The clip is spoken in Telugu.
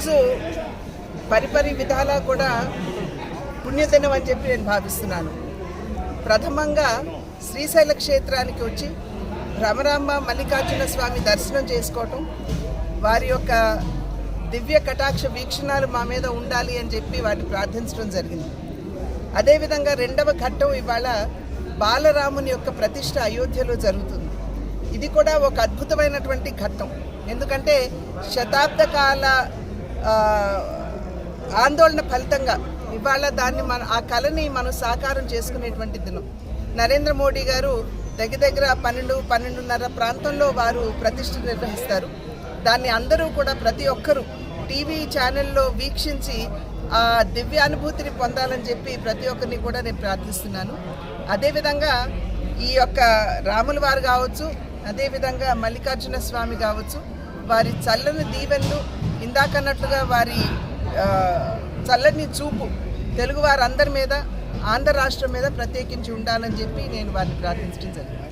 ఈరోజు పరిపరి విధాలా కూడా పుణ్యదినం అని చెప్పి నేను భావిస్తున్నాను. ప్రథమంగా శ్రీశైల క్షేత్రానికి వచ్చి రమరామ మల్లికార్జున స్వామి దర్శనం చేసుకోవటం వారి యొక్క దివ్య కటాక్ష వీక్షణాలు మా మీద ఉండాలి అని చెప్పి వారిని ప్రార్థించడం జరిగింది. అదేవిధంగా రెండవ ఘట్టం ఇవాళ బాలరాముని యొక్క ప్రతిష్ట అయోధ్యలో జరుగుతుంది. ఇది కూడా ఒక అద్భుతమైనటువంటి ఘట్టం. ఎందుకంటే శతాబ్ద కాల ఆందోళన ఫలితంగా ఇవాళ దాన్ని మన ఆ కళని మనం సాకారం చేసుకునేటువంటి దినం. నరేంద్ర మోడీ గారు దగ్గర దగ్గర పన్నెండు పన్నెండున్నర ప్రాంతంలో వారు ప్రతిష్ఠ నిర్వహిస్తారు. దాన్ని అందరూ కూడా ప్రతి ఒక్కరూ టీవీ ఛానల్లో వీక్షించి ఆ దివ్యానుభూతిని పొందాలని చెప్పి ప్రతి ఒక్కరిని కూడా నేను ప్రార్థిస్తున్నాను. అదేవిధంగా ఈ యొక్క రాముల వారు కావచ్చు అదేవిధంగా మల్లికార్జున స్వామి కావచ్చు వారి చల్లని దీవెనలు ఇందాకన్నట్లుగా వారి చల్లని చూపు తెలుగు వారందరి మీద ఆంధ్ర రాష్ట్రం మీద ప్రత్యేకించి ఉండాలని చెప్పి నేను వారిని ప్రార్థించడం జరిగింది.